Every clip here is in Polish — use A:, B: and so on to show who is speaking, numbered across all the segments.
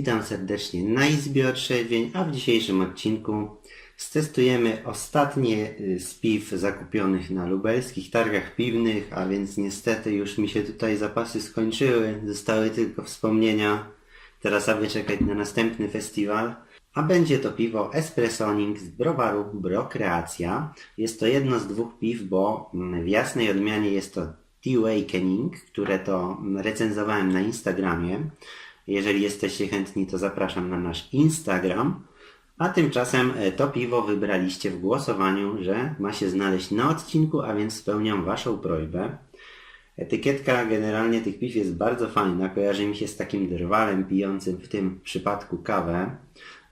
A: Witam serdecznie na Izbie Otrzeźwień, a w dzisiejszym odcinku stestujemy ostatnie y, z piw zakupionych na lubelskich targach piwnych, a więc niestety już mi się tutaj zapasy skończyły, zostały tylko wspomnienia. Teraz aby czekać na następny festiwal. A będzie to piwo Espressoning z browaru Brokreacja. Jest to jedno z dwóch piw, bo mm, w jasnej odmianie jest to T-Awakening, które to mm, recenzowałem na Instagramie. Jeżeli jesteście chętni, to zapraszam na nasz Instagram. A tymczasem e, to piwo wybraliście w głosowaniu, że ma się znaleźć na odcinku, a więc spełniam Waszą prośbę. Etykietka generalnie tych piw jest bardzo fajna. Kojarzy mi się z takim drwalem pijącym w tym przypadku kawę.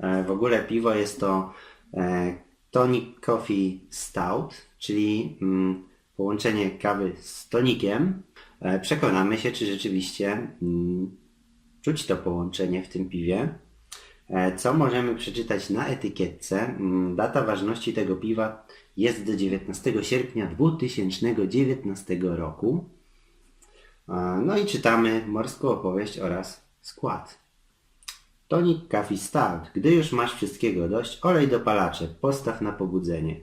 A: E, W ogóle piwo jest to e, Tonic Coffee Stout, czyli mm, połączenie kawy z tonikiem. Przekonamy się, czy rzeczywiście mm, czuć to połączenie w tym piwie. E, Co możemy przeczytać na etykietce? Mm, Data ważności tego piwa jest do 19 sierpnia 2019 roku. E, No i czytamy morską opowieść oraz skład. Tonic Coffee Stout. Gdy już masz wszystkiego dość, olej dopalacze, postaw na pobudzenie.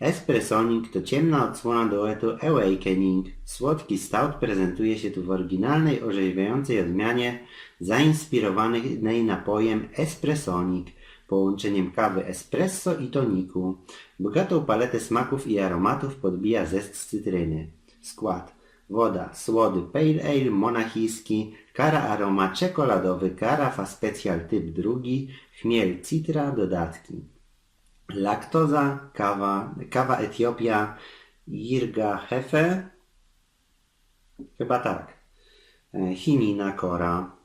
A: Espressoning to ciemna odsłona duetu Awakening. Słodki stout prezentuje się tu w oryginalnej, orzeźwiającej odmianie zainspirowanej napojem Espressonik, połączeniem kawy espresso i toniku. Bogatą paletę smaków i aromatów podbija zest z cytryny. Skład. Woda, słody pale ale monachijski, kara aroma czekoladowy, karafa special typ drugi, chmiel citra, dodatki. Laktoza, kawa, kawa Etiopia, Jirga Hefe, chyba tak. E, Chinina kora,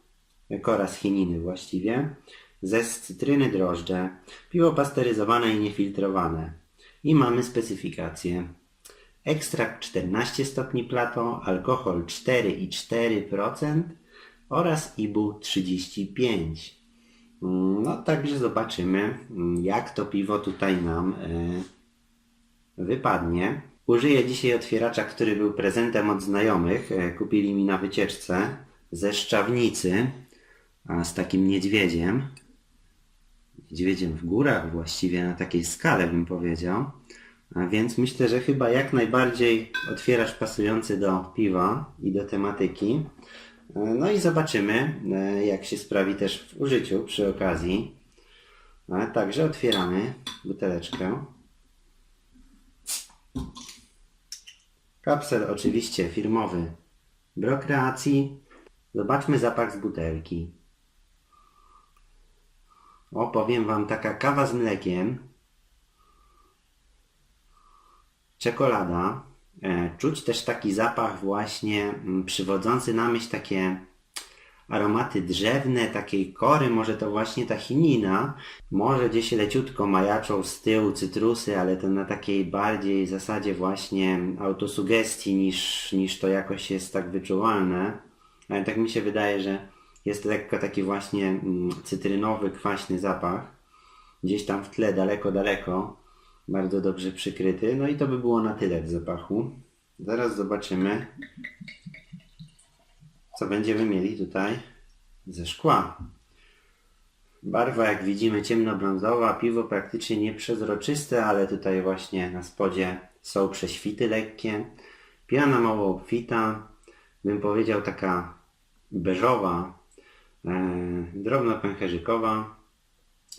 A: e, kora z chininy właściwie, zest cytryny drożdże, piwo pasteryzowane i niefiltrowane. I mamy specyfikację. Ekstrakt 14 stopni Plato, alkohol 4,4% oraz IBU 35. Mm, No także zobaczymy, mm, jak to piwo tutaj nam e, wypadnie. Użyję dzisiaj otwieracza, który był prezentem od znajomych. E, Kupili mi na wycieczce ze Szczawnicy, z takim niedźwiedziem. Niedźwiedziem w górach właściwie, na takiej skale bym powiedział. A więc myślę, że chyba jak najbardziej otwieracz pasujący do piwa i do tematyki. No i zobaczymy, e, jak się sprawi też w użyciu przy okazji. A także otwieramy buteleczkę. Kapsel oczywiście firmowy Brokreacji. Zobaczmy zapach z butelki. O, powiem Wam, taka kawa z mlekiem. Czekolada. E, Czuć też taki zapach właśnie mm, przywodzący na myśl takie aromaty drzewne, takiej kory, może to właśnie ta chinina. Może gdzieś leciutko majaczą z tyłu cytrusy, ale to na takiej bardziej zasadzie właśnie autosugestii niż, niż to jakoś jest tak wyczuwalne. Ale tak mi się wydaje, że jest lekko taki właśnie mm, cytrynowy, kwaśny zapach. Gdzieś tam w tle, daleko, daleko. Bardzo dobrze przykryty. No i to by było na tyle w zapachu. Zaraz zobaczymy, co będziemy mieli tutaj ze szkła. Barwa, jak widzimy, ciemnobrązowa, piwo praktycznie nieprzezroczyste, ale tutaj właśnie na spodzie są prześwity lekkie. Piana mało obfita, bym powiedział taka beżowa, e, drobno pęcherzykowa.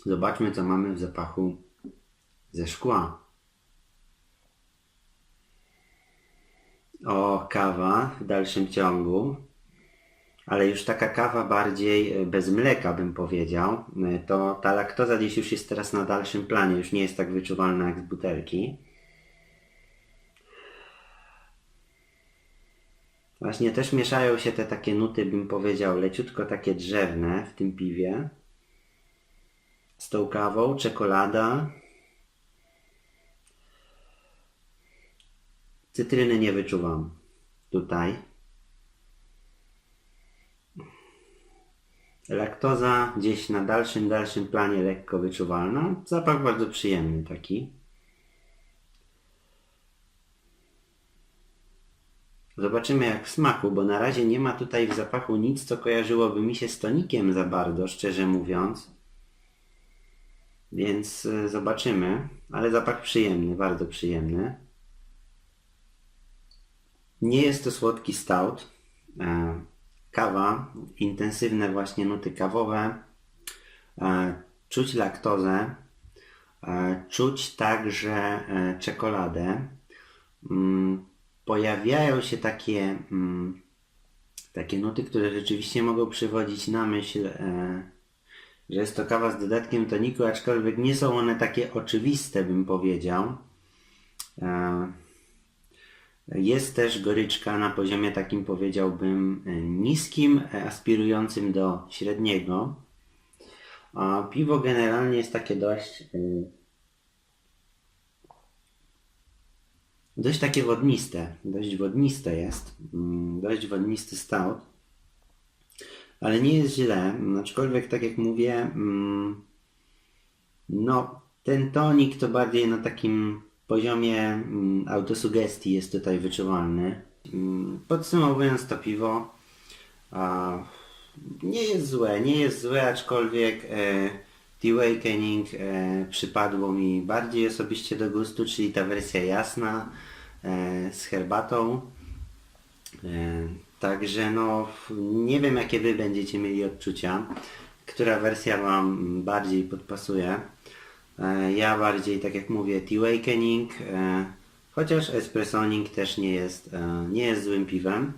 A: Zobaczmy, co mamy w zapachu ze szkła. O, kawa w dalszym ciągu. Ale już taka kawa bardziej e, bez mleka, bym powiedział. E, To ta laktoza gdzieś już jest teraz na dalszym planie, już nie jest tak wyczuwalna jak z butelki. Właśnie też mieszają się te takie nuty, bym powiedział, leciutko takie drzewne w tym piwie. Z tą kawą, czekolada. Cytryny nie wyczuwam tutaj. Laktoza gdzieś na dalszym, dalszym planie lekko wyczuwalna. Zapach bardzo przyjemny taki. Zobaczymy jak w smaku, bo na razie nie ma tutaj w zapachu nic, co kojarzyłoby mi się z tonikiem za bardzo, szczerze mówiąc. Więc y, zobaczymy, ale zapach przyjemny, bardzo przyjemny. Nie jest to słodki stout. E, Kawa, intensywne właśnie nuty kawowe. E, Czuć laktozę. E, Czuć także czekoladę. Mm, Pojawiają się takie, mm, takie nuty, które rzeczywiście mogą przywodzić na myśl, że jest to kawa z dodatkiem toniku, aczkolwiek nie są one takie oczywiste, bym powiedział. Jest też goryczka na poziomie takim powiedziałbym e, niskim, e, aspirującym do średniego. A piwo generalnie jest takie dość e, dość takie wodniste, dość wodniste jest, mm, dość wodnisty stout, ale nie jest źle, aczkolwiek tak jak mówię, mm, no ten tonik to bardziej na takim poziomie mm, autosugestii jest tutaj wyczuwalny. Mm, Podsumowując to piwo, nie jest złe, nie jest złe, aczkolwiek e, The Awakening e, przypadło mi bardziej osobiście do gustu, czyli ta wersja jasna e, z herbatą. Także no, nie wiem jakie wy będziecie mieli odczucia, która wersja wam bardziej podpasuje. E, ja bardziej, tak jak mówię, The Awakening, e, chociaż Espressoning też nie jest, e, nie jest złym piwem.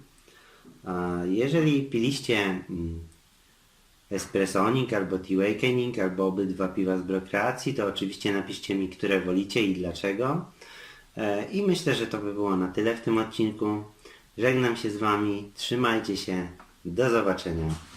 A: Jeżeli piliście mm, Espressoning albo The Awakening, albo obydwa piwa z brokreacji, to oczywiście napiszcie mi, które wolicie i dlaczego. I myślę, że to by było na tyle w tym odcinku. Żegnam się z Wami, trzymajcie się, do zobaczenia.